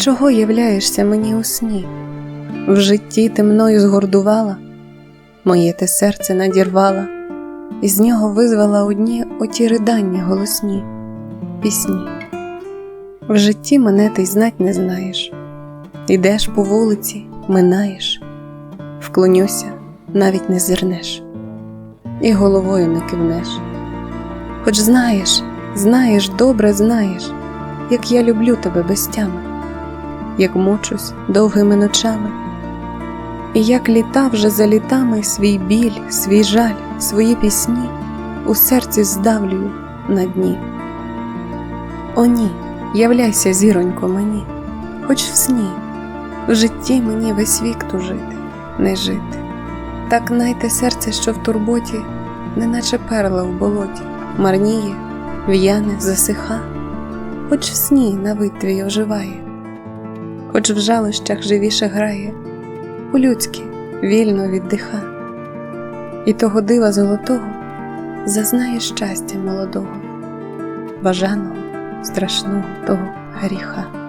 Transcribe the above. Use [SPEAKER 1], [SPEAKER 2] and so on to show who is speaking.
[SPEAKER 1] Чого являєшся мені у сні? В житті ти мною згордувала, моє ти серце надірвала, і з нього визвала одні оті ридання голосні, пісні. В житті мене ти й знать не знаєш, ідеш по вулиці, минаєш, вклонюся, навіть не зирнеш, і головою не кивнеш. Хоч знаєш, знаєш, добре знаєш, як я люблю тебе без тями як мучусь довгими ночами, і як літа вже за літами свій біль, свій жаль, свої пісні у серці здавлюю на дні. О, ні, являйся, зіронько, мені, хоч в сні, в житті мені весь вік тужити, не жити. Так найте серце, що в турботі, неначе перла в болоті, марніє, в'яне, засиха, хоч в сні на вид твій оживає хоч в жалощах живіше грає, по-людськи вільно віддиха, і того дива золотого зазнає щастя молодого, бажаного, страшного того гріха.